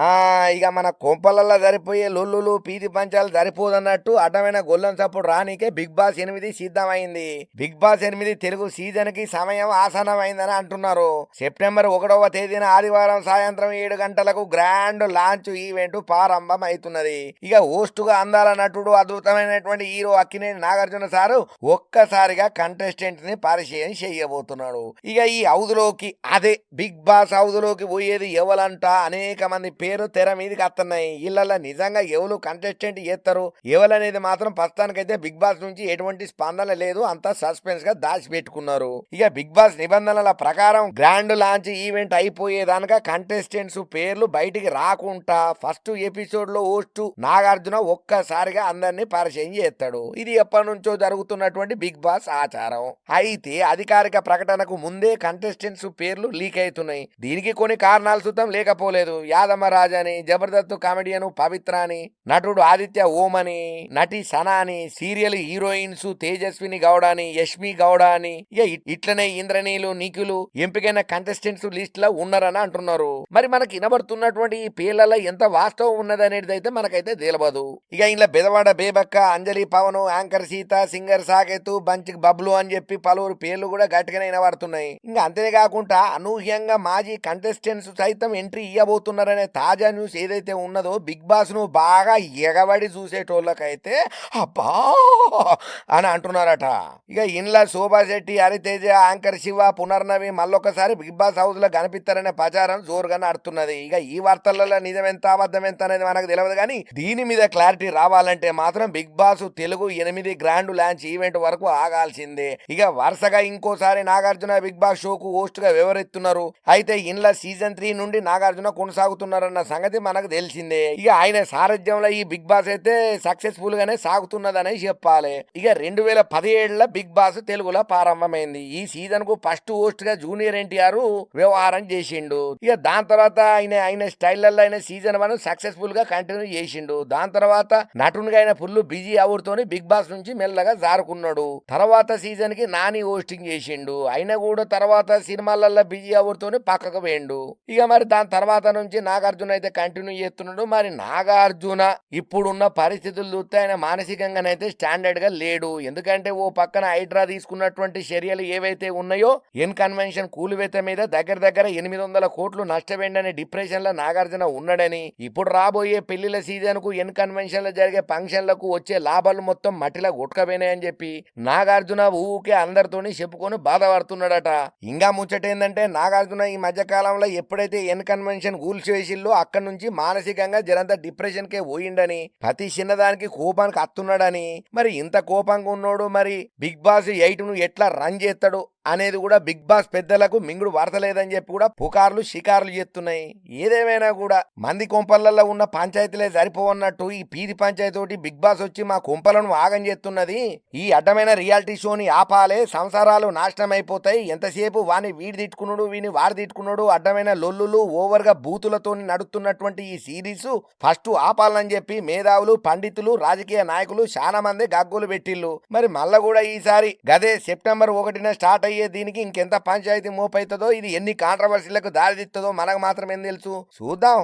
ఆ ఇక మన కొంపలల్లో సరిపోయే లొల్లులు పీతి పంచాలు సరిపోదన్నట్టు అడ్డమైన గొల్లం చప్పుడు రానికే బిగ్ బాస్ ఎనిమిది సిద్ధమైంది. బిగ్ బాస్ ఎనిమిది తెలుగు సీజన్కి సమయం ఆసనమైందని అంటున్నారు. సెప్టెంబర్ ఒకటవ తేదీన ఆదివారం సాయంత్రం ఏడు గంటలకు గ్రాండ్ లాంచ్ ఈవెంట్ ప్రారంభం అవుతున్నది ఇక హోస్ట్గా అందాల నటుడు అద్భుతమైనటువంటి హీరో అక్కినేని నాగార్జున సారు ఒక్కసారిగా కంటెస్టెంట్ని పరిచయం చేయబోతున్నాడు. ఇక ఈ హౌదులోకి అదే బిగ్ బాస్ హౌదులోకి పోయేది ఎవలంట అనేక మంది పేరు తెర మీదకి వస్తున్నాయి ఇళ్ళల్లో నిజంగా ఎవరు కంటెస్టెంట్ చేస్తారు? ఎవరనేది మాత్రం ప్రస్తుతానికైతే బిగ్ బాస్ నుంచి ఎటువంటి స్పందన లేదు. అంతా సస్పెన్స్గా దాచిపెట్టుకున్నారు. ఇక బిగ్ బాస్ నిబంధనల ప్రకారం గ్రాండ్ లాంచ్ ఈవెంట్ అయిపోయేదానిక కంటెస్టెంట్స్ పేర్లు బయటికి రాకుండా ఫస్ట్ ఎపిసోడ్లో హోస్ట్ నాగార్జున ఒక్కసారిగా అందరినీ పరిచయం చేస్తాడు. ఇది ఎప్పటి నుంచో జరుగుతున్నటువంటి బిగ్ బాస్ ఆచారం. అయితే అధికారిక ప్రకటనకు ముందే కంటెస్టెంట్స్ పేర్లు లీక్ అవుతున్నాయి. దీనికి కొన్ని కారణాలు సుతం లేకపోలేదు. యాదమ్మరాజ్ అని జబర్దస్త్ కామెడియన్ పవిత్ర అని నటుడు ఆదిత్య ఓం అని నటి సనా అని సీరియల్ హీరోయిన్స్ తేజస్విని గౌడ అని యష్మి గౌడ అని ఇక ఇట్లనే ఇంద్రనీలు నిఖిలు ఎంపికైన కంటెస్టెంట్స్ లిస్ట్లో ఉన్నారని అంటున్నారు. మరి మనకి వినబడుతున్నటువంటి ఈ పేర్లలో ఎంత వాస్తవం ఉన్నది అనేది అయితే మనకైతే తెలియదు ఇక ఇంట్లో బెదవాడ బేబక్క అంజలి పవన్ యాంకర్ సీత సింగర్ సాకేతు బంచ్ బబ్లు అని చెప్పి పలువురు పేర్లు కూడా గట్టిగానే వినబడుతున్నాయి. ఇంకా అంతేకాకుండా అనూహ్యంగా మాజీ కంటెస్టెంట్స్ సైతం ఎంట్రీ ఇవ్వబోతున్నారనే తాజా న్యూస్ ఏదైతే ఉన్నదో బిగ్ బాస్ను బాగా ఎగబడి చూసేటోళ్ళకైతే అబ్బా అని అంటున్నారట. ఇక ఇంట్లో శోభాశెట్టి హరితేజ యాంకర్ శివ పునర్నవి మళ్ళొకసారి బిగ్ బాస్ హౌస్లో కనిపిస్తారనే ప్రచారం జోరుగా నడుతున్నది ఇక ఈ వార్తలలో నిజమెంత అబద్ధం ఎంత అనేది మనకు తెలియదు కానీ దీని మీద క్లారిటీ రావాలంటే మాత్రం బిగ్ బాస్ తెలుగు ఎనిమిది గ్రాండ్ లాంచ్ ఈవెంట్ వరకు ఆగాల్సిందే. ఇక వరుసగా ఇంకోసారి నాగార్జున బిగ్ బాస్ షోకు హోస్ట్గా వివరిస్తున్నారు. అయితే ఇండ్ల సీజన్ త్రీ నుండి నాగార్జున కొనసాగుతున్నారు కొనసాగుతున్నారన్న సంగతి మనకు తెలిసిందే. ఇక ఆయన సారథ్యంలో ఈ బిగ్ బాస్ అయితే సక్సెస్ఫుల్ గానే సాగుతున్నదనే చెప్పాలి. ఇక రెండు వేల పదిహేడులో బిగ్ బాస్ తెలుగులో ప్రారంభమైంది. ఈ సీజన్కు ఫస్ట్ హోస్ట్గా జూనియర్ ఎన్టీఆర్ వ్యవహారం చేసిండు. ఇక దాని తర్వాత ఆయన ఆయన స్టైల్లో ఆయన సీజన్ వన్ సక్సెస్ఫుల్గా కంటిన్యూ చేసిండు. దాని తర్వాత నటునిగా ఆయన ఫుల్ బిజీ అవుతూనే బిగ్ బాస్ నుంచి మెల్లగా జారుకున్నాడు. తర్వాత సీజన్కి నాని హోస్టింగ్ చేసిండు. అయినా కూడా తర్వాత సినిమాలలో బిజీ అవుతూనే పక్కకు పోయిండు. ఇక మరి దాని తర్వాత నుంచి నాగార్జున అయితే కంటిన్యూ చేస్తున్నాడు మరి నాగార్జున ఇప్పుడున్న పరిస్థితులు చూస్తే ఆయన మానసికంగానైతే స్టాండర్డ్గా లేడు. ఎందుకంటే ఓ పక్కన హైడ్రా తీసుకున్నటువంటి చర్యలు ఏవైతే ఉన్నాయో ఎన్ కన్వెన్షన్ కూలివేత మీద దగ్గర దగ్గర ఎనిమిది వందల కోట్లు నష్టపోయిండని డిప్రెషన్లో నాగార్జున ఉన్నాడని. ఇప్పుడు రాబోయే పెళ్ళిల సీజన్కు ఎన్ కన్వెన్షన్లో జరిగే ఫంక్షన్లకు వచ్చే లాభాలు మొత్తం మట్టిలో గుట్కపోయినాయని చెప్పి నాగార్జున ఊకే అందరితోని చెప్పుకొని బాధపడుతున్నాడట. ఇంకా ముచ్చట ఏంటంటే నాగార్జున ఈ మధ్య కాలంలో ఎప్పుడైతే ఎన్ కన్వెన్షన్ గూల్స్ వేసిల్లో అక్కడి నుంచి మానసికంగా జనంతా డిప్రెషన్కే పోయిండని ప్రతి చిన్నదానికి కోపానికి అత్తున్నాడని మరి ఇంత కోపంగా ఉన్నాడు మరి బిగ్ బాస్ ఎయిట్ను ఎట్లా రన్ చేస్తాడు? అనేది కూడా బిగ్ బాస్ పెద్దలకు మింగుడు వార్తలేదని చెప్పి కూడా పుకార్లు షికార్లు చేస్తున్నాయి. ఏదేమైనా కూడా మంది కొంపలలో ఉన్న పంచాయతీలే సరిపోవన్నట్టు ఈ పీది పంచాయతీ బిగ్ బాస్ వచ్చి మా కొంపలను ఆగం చేస్తున్నది. ఈ అడ్డమైన రియాలిటీ షోని ఆపాలే సంసారాలు నాశనం అయిపోతాయి ఎంతసేపు వాని వీడి తిట్టుకున్నాడు వీని వాడి తిట్టుకున్నాడు అడ్డమైన లొల్లులు ఓవర్గా బూతులతో నడుస్తున్నటువంటి ఈ సిరీస్ ఫస్ట్ ఆపాలని చెప్పి మేధావులు పండితులు రాజకీయ నాయకులు చాలా మంది గగ్గోలు పెట్టిల్లు మరి మళ్ళా కూడా ఈసారి గదే సెప్టెంబర్ ఒకటిన స్టార్ట్ అయ్యే దీనికి ఇంకెంత పంచాయతీ మోపైతుందో ఇది ఎన్ని కాంట్రవర్సీలకు దారితీస్తుందో మనకు మాత్రం ఏం తెలుసు? చూద్దాం.